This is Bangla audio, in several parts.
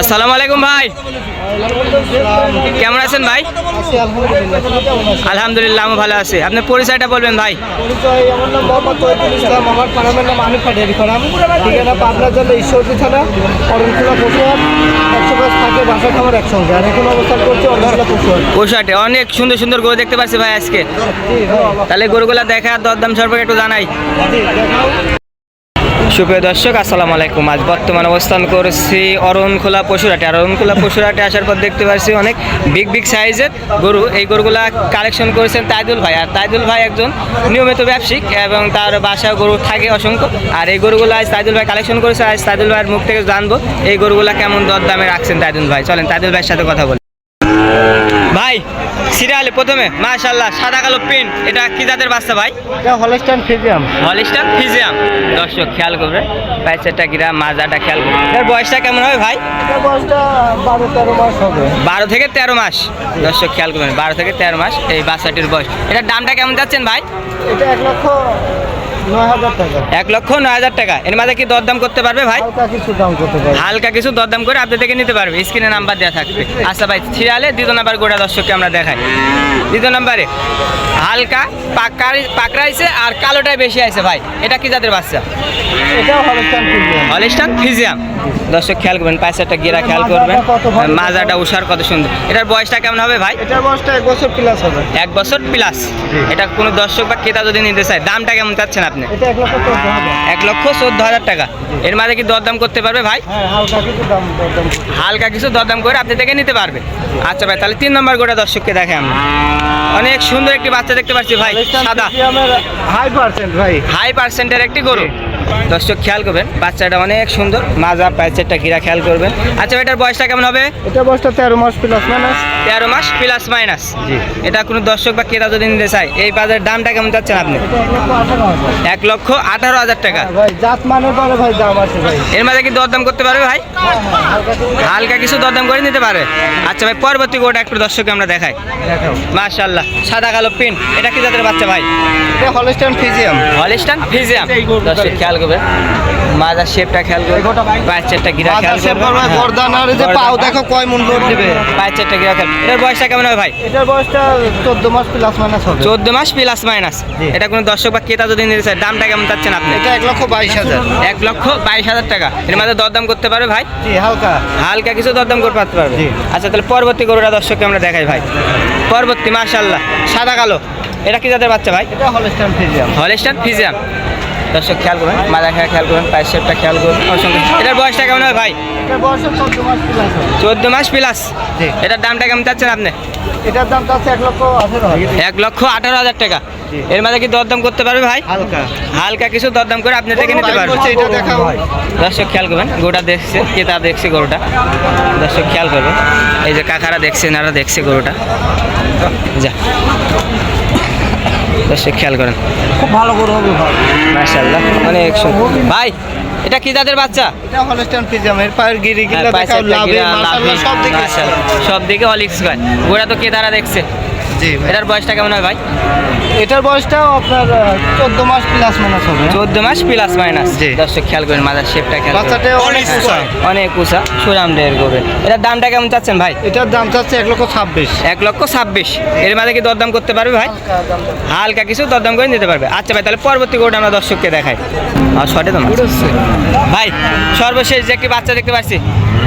আসসালামু আলাইকুম ভাই। কেমন আছেন ভাই? আলহামদুলিল্লাহ আমি ভালো আছি। আপনার পরিচয়টা বলবেন ভাই। পরিচয় আমার নাম মোহাম্মদ তৈবুল ইসলাম আমার ফার্মের নাম আমি ফাটিয়ারি ফার্ম ঠিকানা পাবনা জেলা ঈশ্বরদী থানা অরণখোলা পশুহাট। একশো গাছ থাকে বাসা খামার একসঙ্গে আর এখন অবস্থান করছে অরণখোলা পশুহাট। পোশাটে অনেক সুন্দর সুন্দর গরু দেখতে পাচ্ছি ভাই আজকে। তাহলে গরুগুলা দেখা আর দরদাম সম্পর্কে একটু জানাই। সুপ্রিয় দর্শক, আসসালামু আলাইকুম। আজ বর্তমানে অবস্থান করছি অরণখোলা পশুরাটে আর অরণখোলা পশুরাটে আসার পর দেখতে পাচ্ছি অনেক বিগ বিগ সাইজের গরু। এই গরুগুলা কালেকশন করেছেন তাইদুল ভাই। আর তাইদুল ভাই একজন নিয়মিত ব্যবসায়িক এবং তার বাসায় গরু থাকে অসংখ্য। আর এই গরুগুলো আজ তাইদুল ভাই কালেকশন করেছে। আজ তাইদুল ভাইয়ের মুখ থেকে জানব এই গরুগুলা কেমন দর দামে রাখছেন তাইদুল ভাই। চলেন তাইদুল ভাইয়ের সাথে কথা বলি। ভাই সিরিয়ালে প্রথমে মাশাল্লাহ সাদা কালো প্রিন্ট এটা কি জাতের বাচ্চা ভাই? এটা হলস্টাইন ফিজিয়াম। হলিস্টান ফিজিয়াম। দর্শক খেয়াল করবে প্যাচেরটা কিরা মাজাটা খেয়াল করবে। এর বয়সটা কেমন হবে ভাই? এটা বয়সটা বারো তেরো মাস হবে। বারো থেকে তেরো মাস। দর্শক খেয়াল করবেন বারো থেকে তেরো মাস এই বাচ্চাটির বয়স। এটার দামটা কেমন যাচ্ছেন ভাই? এটা এক লক্ষ এক লক্ষ নয় হাজার টাকা। এর মাঝে কি দরদাম করতে পারবে ভাই? হালকা কিছু দরদাম করে আপনি থেকে নিতে পারবে। স্ক্রিনে নাম্বার দেওয়া থাকবে। আচ্ছা ভাই সিরিয়ালে দ্বিতীয় নাম্বার গোটা দর্শককে আমরা দেখাই। দ্বিতীয় নাম্বারে হালকা পাকার পাকড়াইছে আর কালোটাই বেশি আছে ভাই। এটা কি জাতের বাচ্চা? হলিস্টান ফিজিয়াম দর্শক খেয়াল করবেন পাশেরটা গিরা খেয়াল করবেন। মাজাটা উষার কত সুন্দর। এটার বয়সটা কেমন হবে ভাই? এটার বয়সটা এক বছর প্লাস হবে। এক বছর প্লাস এটা কোনো দর্শক বা ক্রেতা যদি নিতে চায় দামটা কেমন চাচ্ছেন আপনি? এক লক্ষ চোদ্দ হাজার। টাকা। এর মাঝে কি দরদাম করতে পারবে ভাই? হ্যাঁ হালকা কিছু দরদাম হালকা কিছু দরদাম করে আপনি থেকে নিতে পারবে। আচ্ছা ভাই তাহলে তিন নম্বর গোটা দর্শককে দেখে আমরা। অনেক সুন্দর একটি বাচ্চা দেখতে পাচ্ছি ভাই সাদা। হাই পার্সেন্ট ভাই। হাই পার্সেন্টের একটি গরু। দর্শক, খেয়াল করবেন, বাচ্চাটা অনেক সুন্দর। মাজা প্যাচেরটা গিরা খেয়াল করবেন। আচ্ছা এটার বয়সটা কেমন হবে? এটা বয়সটা তেরো মাস প্লাস মাইনাস। তেরো মাস প্লাস মাইনাস এটা কোনো দর্শক বা ক্রেতা যদি নিতে চায় এই বাজারের দামটা কেমন চাচ্ছেন আপনি? এক লক্ষ আঠারো হাজার টাকা। হ্যাঁ পরে এর মাঝে কি দরদাম করতে পারবে ভাই? হ্যাঁ হ্যাঁ হালকা কিছু দরদাম করে নিতে পারবে? আচ্ছা ভাই পরবর্তী গোটা একটু দর্শককে আমরা দেখাই। মাশাল্লাহ সাদা কালো পিন এটা কি জাতের বাচ্চা ভাই? এটা হলস্টাইন ফিজিয়াম হলিস্টান ফিজিয়াম দর্শক খেয়াল করবে। মাজার শেপটা খেয়াল করবেন পাঁচেরটা গিরা খেয়াল করবেন গর্দান যে পাও দেখো কয় মন লোড নেবে পাঁচেরটা গিরা খেয়াল এটার বয়সটা কেমন হবে ভাই? এটার বয়সটা চোদ্দ মাস প্লাস মাইনাস হবে। চোদ্দ মাস প্লাস মাইনাস। এটা কোনো দর্শক বা ক্রেতা যদি নিতে চায় দামটা কেমন চাচ্ছেন আপনি? এটা এক লক্ষ বাইশ হাজার। এক লক্ষ বাইশ হাজার টাকা। এর মাঝে দরদাম করতে পারবে ভাই? হালকা। হালকা কিছু দরদাম করে পারতে পারবে। আচ্ছা তাহলে পরবর্তী গরুটা দর্শককে আমরা দেখাই ভাই। পরবর্তী মাশাল্লাহ সাদা কালো। এটা কি জাতের বাচ্চা ভাই? এটা হলস্টাইন ফিজিয়াম হলিস্টান ফিজিয়াম দর্শক খেয়াল করবেন মাজা খেয়া খেয়াল করবেন পায়ের শেপটা খেয়াল করবেন অসংখ্য এটার বয়সটা কেমন হবে ভাই? চোদ্দ মাস প্লাস। এটার দামটা কেমন চাচ্ছেন আপনি? এটার দাম আছে এক লক্ষ আঠেরো হাজার। এক লক্ষ আঠারো হাজার টাকা। এর মাঝে কি দরদাম করতে পারবে ভাই? হালকা। হালকা কিছু দরদাম করে আপনি থেকে নিতে পারবেন। দর্শক খেয়াল করবেন গরুটা দেখছে কে তা দেখছে গরুটা। দর্শক খেয়াল করবেন। এই যে কাকারা দেখছে এনারা দেখছে গরুটা। যা। দর্শক খেয়াল করেন। খুব ভালো গরু হবে ভাই। মাশাল্লাহ অনেক ভাই এটা কি জাতের বাচ্চা? এটা হলস্টাইন ফিজিয়াম এর পায়ের গিরি হ্যাঁ, গিলা পায়ের দেখাও লাভে মাশাআল্লাহ সব দিকে সব দিকে অলিক্স ভাই গোড়া তো কে দ্বারা দেখছে? জি। এটার বয়সটা কেমন হয় ভাই? এটার বয়সটাও আপনার চোদ্দ মাস প্লাস মাইনাস হবে। চোদ্দ মাস প্লাস মাইনাস জি। দর্শক খেয়াল করেন মাথার শেপটা খেয়াল। বাচ্চাটা অনেক উঁচা। অনেক উষা সুরাম ডের করবে এটার দামটা কেমন চাচ্ছেন ভাই? এটার দাম চাচ্ছে এক লক্ষ ছাব্বিশ। এক লক্ষ ছাব্বিশ। এর মাঝে কি দরদাম করতে পারবে ভাই? হালকা কিছু দরদাম করে নিতে পারবে। আচ্ছা ভাই তাহলে পরবর্তী গোটা আমরা দর্শককে দেখাই। আর শর্টে তো। ভাই সর্বশেষ যে একটি বাচ্চা দেখতে পাচ্ছি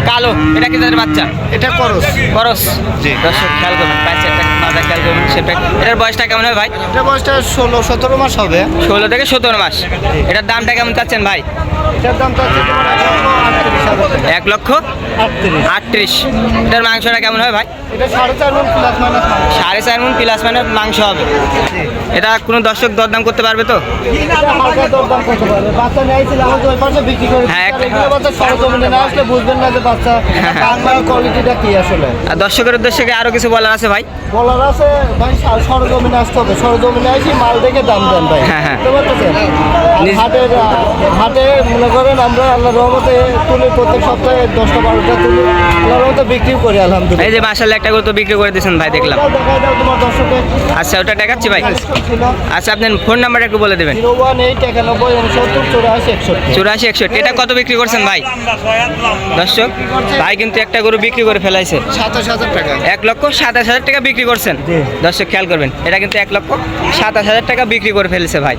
কালো। এটা কি তাদের বাচ্চা? এটা করস। করস। জি। দর্শক খেয়াল করবেন পাঁচটা মাথা খেয়াল করবেন সেটা। এটার বয়সটা কেমন হবে ভাই? এটার বয়সটা ষোলো সতেরো মাস হবে। ষোলো থেকে সতেরো মাস। এটার দামটা কেমন চাচ্ছেন ভাই? এটার দাম চাচ্ছে এক লক্ষ আটত্রিশ এটার মাংসটা কেমন হবে ভাই? সাড়ে চার মন প্লাস মন মাংস হবে। এটা কোনো দর্শক দরদাম করতে পারবে তো? দর্শকের উদ্দেশ্যে আরও কিছু বলার আছে ভাই? বলার আছে ভাই সরজমিনে আসতে হবে। সরজমিনে আসি মাল দেখে দাম দেন ভাই। হ্যাঁ, হ্যাঁ। হাটের হাটে মনে করেন আমরা আল্লাহ রহমতে তুলি প্রত্যেক সপ্তাহে দশটা বারোটা তুলি। আল্লাহর মতো বিক্রি করি আলহামদুলিল্লাহ। এই যে মাসাল্লাহ একটা গরু তো বিক্রি করে দিয়েছেন ভাই দেখলাম। আচ্ছা ওটা দেখাচ্ছি ভাই। আচ্ছা আপনার ফোন নাম্বারটা একটু বলে দেবেন। চুরাশি একষট্টি। এটা কত বিক্রি করছেন ভাই? দর্শক ভাই কিন্তু একটা গরু বিক্রি করে ফেলাইছে। সাতাশ হাজার টাকা। এক লক্ষ সাতাশ হাজার টাকা বিক্রি করছেন। জি। দর্শক খেয়াল করবেন এটা কিন্তু এক লক্ষ সাতাশ হাজার টাকা বিক্রি করে ফেলেছে ভাই।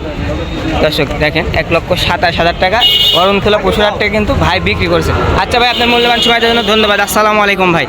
দর্শক দেখেন এক লক্ষ সাতাশ হাজার টাকা অরুণ খোলা পশুর টাকা কিন্তু ভাই বিক্রি করছে। আচ্ছা ভাই আপনার মূল্যবান সময়ের জন্য ধন্যবাদ। আসসালামু আলাইকুম ভাই।